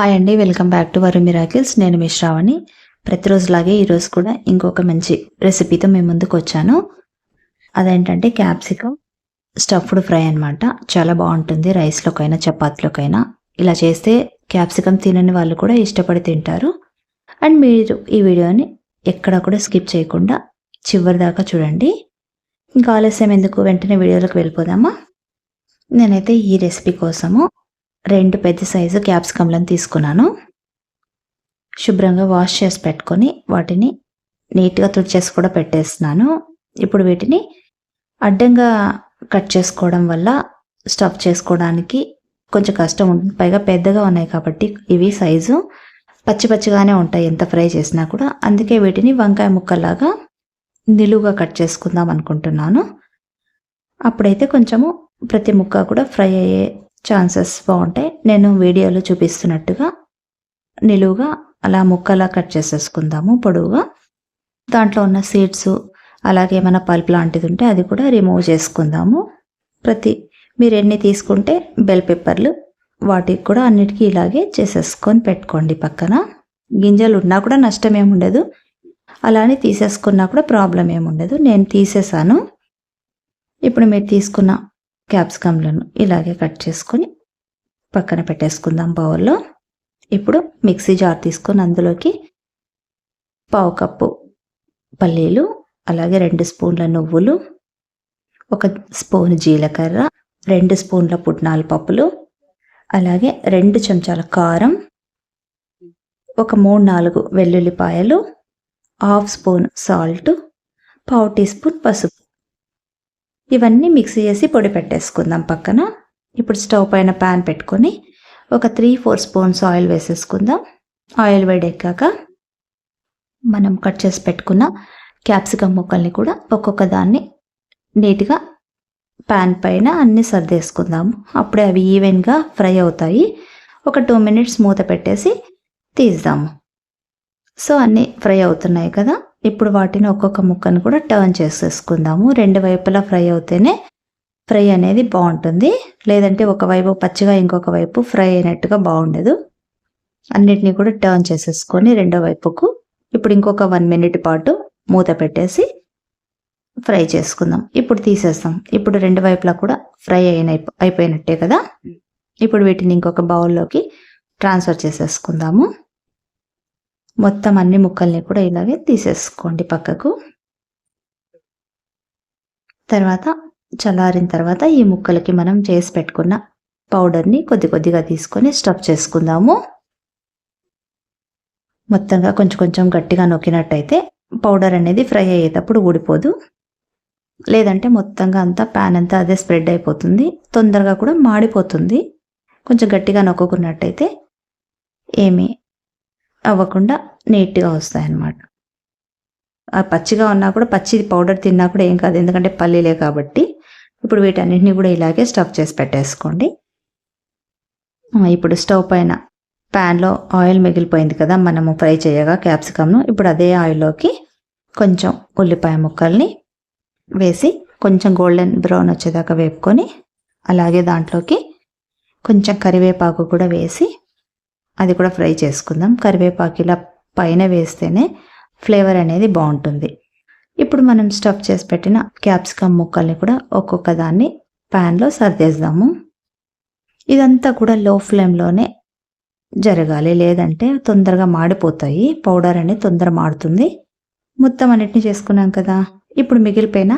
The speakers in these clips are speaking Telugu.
హాయ్ అండి వెల్కమ్ బ్యాక్ టు వరు మిరాకిల్స్ నేను మీ శ్రావణి. ప్రతిరోజులాగే ఈరోజు కూడా ఇంకొక మంచి రెసిపీతో మేము ముందుకు వచ్చాను. అదేంటంటే క్యాప్సికమ్ స్టఫ్డ్ ఫ్రై అన్నమాట. చాలా బాగుంటుంది రైస్లోకైనా చపాతీలోకైనా. ఇలా చేస్తే క్యాప్సికమ్ తినని వాళ్ళు కూడా ఇష్టపడి తింటారు. అండ్ మీరు ఈ వీడియోని ఎక్కడ కూడా స్కిప్ చేయకుండా చివరి దాకా చూడండి. ఇంకా ఆలస్యం ఎందుకు? వెంటనే వీడియోలోకి వెళ్ళిపోదామా? నేనైతే ఈ రెసిపీ కోసము రెండు పెద్ద సైజు క్యాప్సికమ్లను తీసుకున్నాను. శుభ్రంగా వాష్ చేసి పెట్టుకొని వాటిని నీట్గా తుడిచేసి కూడా పెట్టేస్తున్నాను. ఇప్పుడు వీటిని అడ్డంగా కట్ చేసుకోవడం వల్ల స్టఫ్ చేసుకోవడానికి కొంచెం కష్టం ఉంటుంది. పైగా పెద్దగా ఉన్నాయి కాబట్టి ఇవి సైజు పచ్చి పచ్చిగానే ఉంటాయి. ఎంత ఫ్రై చేసినా కూడా అందుకే వీటిని వంకాయ ముక్కలాగా నిలువుగా కట్ చేసుకుందాం అనుకుంటున్నాను. అప్పుడైతే కొంచెము ప్రతి ముక్క కూడా ఫ్రై అయ్యే ఛాన్సెస్ బాగుంటాయి నేను వీడియోలో చూపిస్తున్నట్టుగా నిలువుగా అలా ముక్కలా కట్ చేసేసుకుందాము పొడవుగా. దాంట్లో ఉన్న సీడ్స్ అలాగే ఏమైనా పల్ప్ లాంటిది ఉంటే అది కూడా రిమూవ్ చేసుకుందాము. ప్రతి మీరు ఎన్ని తీసుకుంటే బెల్ పెప్పర్లు వాటికి కూడా అన్నిటికీ ఇలాగే చేసేసుకొని పెట్టుకోండి పక్కన. గింజలు ఉన్నా కూడా నష్టం ఏముండదు అలానే తీసేసుకున్నా కూడా ప్రాబ్లం ఏముండదు నేను తీసేసాను. ఇప్పుడు మీరు తీసుకున్న క్యాప్సికమ్లను ఇలాగే కట్ చేసుకొని పక్కన పెట్టేసుకుందాం బౌల్లో. ఇప్పుడు మిక్సీ జార్ తీసుకొని అందులోకి పావు కప్పు పల్లీలు అలాగే రెండు స్పూన్ల నువ్వులు ఒక స్పూన్ జీలకర్ర రెండు స్పూన్ల పుట్నాల పప్పులు అలాగే రెండు చెంచాల కారం ఒక మూడు నాలుగు వెల్లుల్లిపాయలు హాఫ్ స్పూన్ సాల్ట్ పావు టీ స్పూన్ పసుపు. ఇవన్నీ మిక్సీ చేసి పొడి పెట్టేసుకుందాం పక్కన. ఇప్పుడు స్టవ్ పైన ప్యాన్ పెట్టుకొని ఒక త్రీ ఫోర్ స్పూన్స్ ఆయిల్ వేసేసుకుందాం. ఆయిల్ వేడెక్కాక మనం కట్ చేసి పెట్టుకున్న క్యాప్సికమ్ ముక్కల్ని కూడా ఒక్కొక్క దాన్ని నీట్గా ప్యాన్ పైన అన్ని సర్దేసుకుందాము అప్పుడే అవి ఈవెన్గా ఫ్రై అవుతాయి. ఒక టూ మినిట్స్ మూత పెట్టేసి తీద్దాము సో అన్నీ ఫ్రై అవుతున్నాయి కదా. ఇప్పుడు వాటిని ఒక్కొక్క ముక్కను కూడా టర్న్ చేసేసుకుందాము. రెండు వైపులా ఫ్రై అవుతేనే ఫ్రై అనేది బాగుంటుంది. లేదంటే ఒకవైపు పచ్చిగా ఇంకొక వైపు ఫ్రై అయినట్టుగా బాగుండదు. అన్నిటినీ కూడా టర్న్ చేసేసుకొని రెండో వైపుకు ఇప్పుడు ఇంకొక వన్ మినిట్ పాటు మూత పెట్టేసి ఫ్రై చేసుకుందాం. ఇప్పుడు తీసేస్తాం. ఇప్పుడు రెండు వైపులా కూడా ఫ్రై అయిన అయిపోయినట్టే కదా? ఇప్పుడు వీటిని ఇంకొక బౌల్లోకి ట్రాన్స్ఫర్ చేసేసుకుందాము. మొత్తం అన్ని ముక్కల్ని కూడా ఇలాగే తీసేసుకోండి పక్కకు. తర్వాత చల్లారిన తర్వాత ఈ ముక్కలకి మనం చేసి పెట్టుకున్న పౌడర్ని కొద్ది కొద్దిగా తీసుకొని స్టఫ్ చేసుకుందాము. మొత్తంగా కొంచెం కొంచెం గట్టిగా నొక్కినట్టయితే పౌడర్ అనేది ఫ్రై అయ్యేటప్పుడు ఊడిపోదు. లేదంటే మొత్తంగా అంతా ప్యాన్ అంతా అదే స్ప్రెడ్ అయిపోతుంది. తొందరగా కూడా మాడిపోతుంది. కొంచెం గట్టిగా నొక్కుకున్నట్టయితే ఏమీ అవ్వకుండా నీట్గా వస్తాయి అన్నమాట పచ్చిగా ఉన్నా కూడా పచ్చి పౌడర్ తిన్నా కూడా ఏం కాదు. ఎందుకంటే పల్లీలే కాబట్టి. ఇప్పుడు వీటన్నిటిని కూడా ఇలాగే స్టఫ్ చేసి పెట్టేసుకోండి. ఇప్పుడు స్టవ్ పైన ప్యాన్లో ఆయిల్ మిగిలిపోయింది కదా మనము ఫ్రై చేయగా క్యాప్సికమ్ను. ఇప్పుడు అదే ఆయిల్లోకి కొంచెం ఉల్లిపాయ ముక్కల్ని వేసి కొంచెం గోల్డెన్ బ్రౌన్ వచ్చేదాకా వేపుకొని అలాగే దాంట్లోకి కొంచెం కరివేపాకు కూడా వేసి అది కూడా ఫ్రై చేసుకుందాం. కరివేపాకు ఇలా పైన వేస్తేనే ఫ్లేవర్ అనేది బాగుంటుంది. ఇప్పుడు మనం స్టఫ్ చేసి పెట్టిన క్యాప్సికమ్ ముక్కల్ని కూడా ఒక్కొక్క దాన్ని ప్యాన్లో సర్దేద్దాము ఇదంతా కూడా లో ఫ్లేమ్లోనే జరగాలి. లేదంటే తొందరగా మాడిపోతాయి. పౌడర్ అనేది తొందర మాడుతుంది. మొత్తం అన్నిటిని చేసుకున్నాం కదా. ఇప్పుడు మిగిలిపోయిన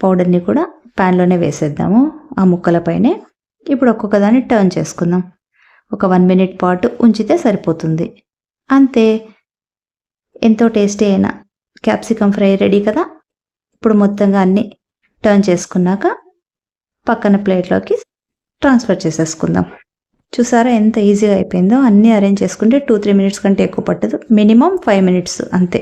పౌడర్ని కూడా ప్యాన్లోనే వేసేద్దాము. ఆ ముక్కలపైనే ఇప్పుడు ఒక్కొక్క దాన్ని టర్న్ చేసుకుందాం. ఒక వన్ మినిట్ పాటు ఉంచితే సరిపోతుంది. అంతే. ఎంతో టేస్టీ అయిన క్యాప్సికమ్ ఫ్రై రెడీ కదా? ఇప్పుడు మొత్తంగా అన్ని టర్న్ చేసుకున్నాక పక్కన ప్లేట్లోకి ట్రాన్స్ఫర్ చేసేసుకుందాం. చూసారా ఎంత ఈజీగా అయిపోయిందో? అన్నీ అరేంజ్ చేసుకుంటే టూ త్రీ మినిట్స్ కంటే ఎక్కువ పట్టదు. మినిమం ఫైవ్ మినిట్స్ అంతే.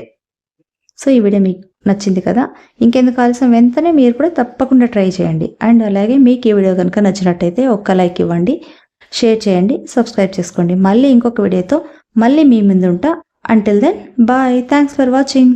సో ఈ వీడియో మీకు నచ్చింది కదా? ఇంకెందుకు ఆలస్యం? వెంటనే మీరు కూడా తప్పకుండా ట్రై చేయండి. అండ్ అలాగే మీకు ఈ వీడియో కనుక నచ్చినట్టయితే ఒక్క లైక్ ఇవ్వండి. షేర్ చేయండి సబ్స్క్రైబ్ చేసుకోండి. మళ్ళీ ఇంకొక వీడియోతో మళ్ళీ మీ ముందు ఉంటా until then bye thanks for watching